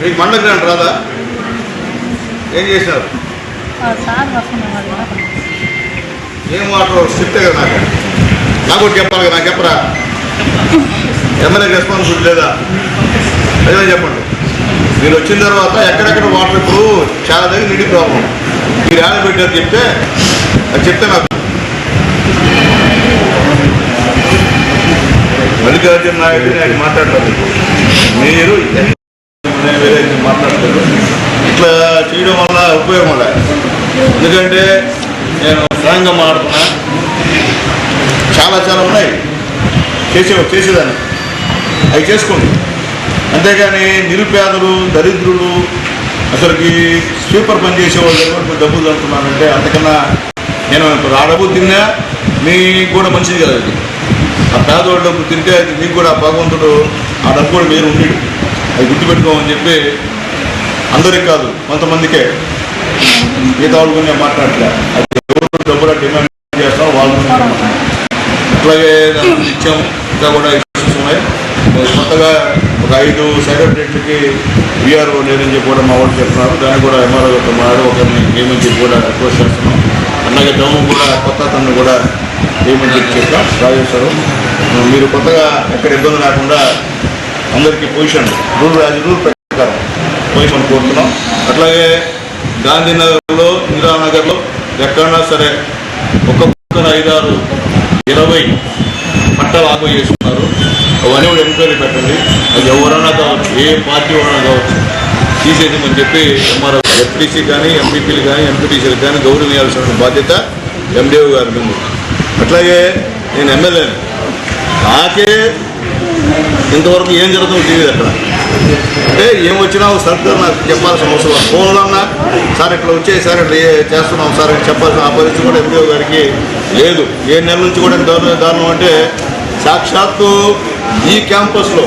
మీకు మండల గ్రాంట్ రాదా? ఏం చేశారు? ఏం వాటర్ చెప్తే కదా నాకు? నాకు ఒకటి చెప్పాలి కదా నాకు చెప్పరా? ఎమ్మెల్యే రెస్పాన్సిబిలిటీ లేదా? అదే చెప్పండి. మీరు వచ్చిన తర్వాత ఎక్కడెక్కడ వాటర్ ఇప్పుడు చాలా దగ్గర నీటి ప్రాబ్లం. మీరు ఏడ పెట్టారు చెప్తే అది చెప్తే నాకు. మల్లికార్జున నాయుడు నేను మాట్లాడతాను మీరు వేరే మాట్లాడతాను ఇట్లా చేయడం వల్ల ఉపయోగం లేదు ఎందుకంటే నేను స్వయంగా మాడుతున్నా చాలా చాలా ఉన్నాయి. చేసే చేసేదాన్ని. అవి చేసుకోండి అంతేగాని నిరుపేదలు దరిద్రులు అసలుకి స్వీపర్ పని వాళ్ళు ఎవరికి డబ్బులు అంటున్నానంటే అంతకన్నా నేను ఇప్పుడు ఆ డబ్బు తిన్నా మీకు కూడా మంచిది కదా ఆ పేదవాళ్ళ డబ్బు తింటే అది మీకు కూడా భగవంతుడు ఆ డబ్బు కూడా మీరు ఉండేడు అది గుర్తుపెట్టుకోమని చెప్పి అందరికి కాదు కొంతమందికే మిగతా వాళ్ళు కూడా మాట్లాడలే అది ఎవరు డబ్బులు డిమాండ్ చేస్తాం వాళ్ళు అట్లాగే నిత్యం ఇచ్చాం ఇంకా కూడా ఇష్యూస్ ఉన్నాయి. కొత్తగా ఒక ఐదు సెక్రటరీలకి విఆర్ఓ లేదని చెప్పి కూడా మా వాళ్ళు చెప్తున్నారు. దాన్ని కూడా ఎంఆర్ఓ యొక్క మాడు ఒకరిని ఏమని చెప్పి కూడా రిక్వెస్ట్ చేస్తున్నాం. అలాగే డౌన్ కూడా కొత్త అతన్ని కూడా ఏమని చెప్పా చెప్పాం రాజేశ్వరం మీరు కొత్తగా ఎక్కడ ఇబ్బంది లేకుండా అందరికీ పొజిషన్ రూల్ రాజు రూల్ ప్రకారం పొజిషన్ కోరుతున్నాం. అట్లాగే గాంధీనగర్లో ఇందిరానగర్లో ఎక్కడన్నా సరే ఒక్కొక్కరు ఐదారు ఇరవై పట్టాలు ఆకు చేస్తున్నారు. అవన్నీ కూడా ఎంక్వైరీ పెట్టండి. అది ఎవరైనా కావచ్చు ఏ పార్టీ వాళ్ళైనా కావచ్చు తీసేయమని చెప్పి ఎంఆర్ఓ ఎఫ్టీసీ కానీ ఎంపీపీలు కానీ ఎంపీటీసీలు కానీ గౌరవించాల్సిన బాధ్యత ఎండిఓ గారి ఉంది. అట్లాగే నేను ఎమ్మెల్యే. నాకే ఇంతవరకు ఏం జరుగుతుందో తెలియదు అక్కడ. అంటే ఏం వచ్చినా సరిగ్గా నాకు చెప్పాల్సిన అవసరం ఫోన్లో అన్నా సార్ ఇట్లా వచ్చే సార్ ఇట్లా చేస్తున్నాం సార్ చెప్పాల్సిన ఆ పరిస్థితి కూడా ఎంపీఓ గారికి లేదు. ఏ నెల నుంచి కూడా దారుణం దారుణం అంటే సాక్షాత్తు ఈ క్యాంపస్లో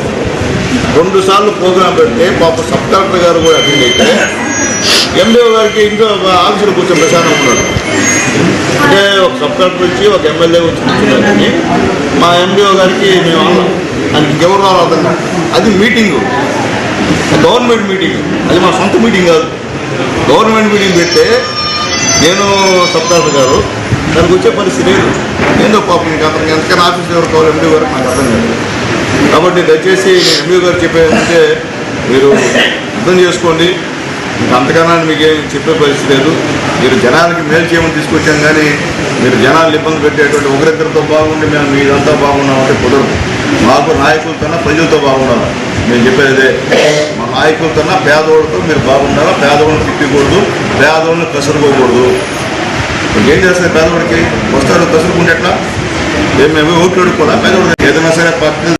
రెండు సార్లు ప్రోగ్రాం పెడితే పాప సబ్ కలెక్టర్ గారు కూడా అటెండ్ అయితే ఎంబీఓ గారికి ఇంకా ఆఫీసులు కూర్చొని ప్రశాంతం ఉన్నాడు. అంటే ఒక సబ్ కలెక్టర్ వచ్చి ఒక ఎమ్మెల్యే వచ్చి కూర్చున్నారు మా ఎండిఓ గారికి మేము అన్నాం అది ఎవరు రావాలి అది మీటింగు. Government meeting. అది మా సొంత మీటింగ్ కాదు. గవర్నమెంట్ మీటింగ్ పెడితే నేను సబ్ కలెక్టర్ గారు దానికి వచ్చే పరిస్థితి లేదు. ఏందో పాపం ఇంకా అతనికి ఎంతకైనా ఆఫీస్ ఎవరు కావాలి ఎండిఓ గారికి నాకు అర్థం కాదు. కాబట్టి దయచేసి నేను ఎండిఓ గారు చెప్పేదంటే మీరు అర్థం చేసుకోండి. ఇంకా అంతకన్నా మీకేం చెప్పే పరిస్థితి లేదు. మీరు జనాలకి మేలు చేయమని తీసుకొచ్చాం కానీ మీరు జనాలు ఇబ్బంది పెట్టేటువంటి ఒకరిద్దరితో బాగుండి మేము మీదంతా బాగున్నామంటే కుదరదు. మాకు నాయకులతోనా ప్రజలతో బాగుండాలి. నేను చెప్పేదే మా నాయకులతోనా పేదవాళ్ళతో మీరు బాగుండాలా? పేదవాళ్ళని తిప్పకూడదు పేదవాళ్ళని కసురుకోకూడదు. ఏం చేస్తారు పేదవాడికి వస్తారు కసురుకుంటే ఎట్లా? ఏం మేము ఓట్లు అడుక్కోవాలా? పేదవాడికి ఏదైనా సరే పక్కన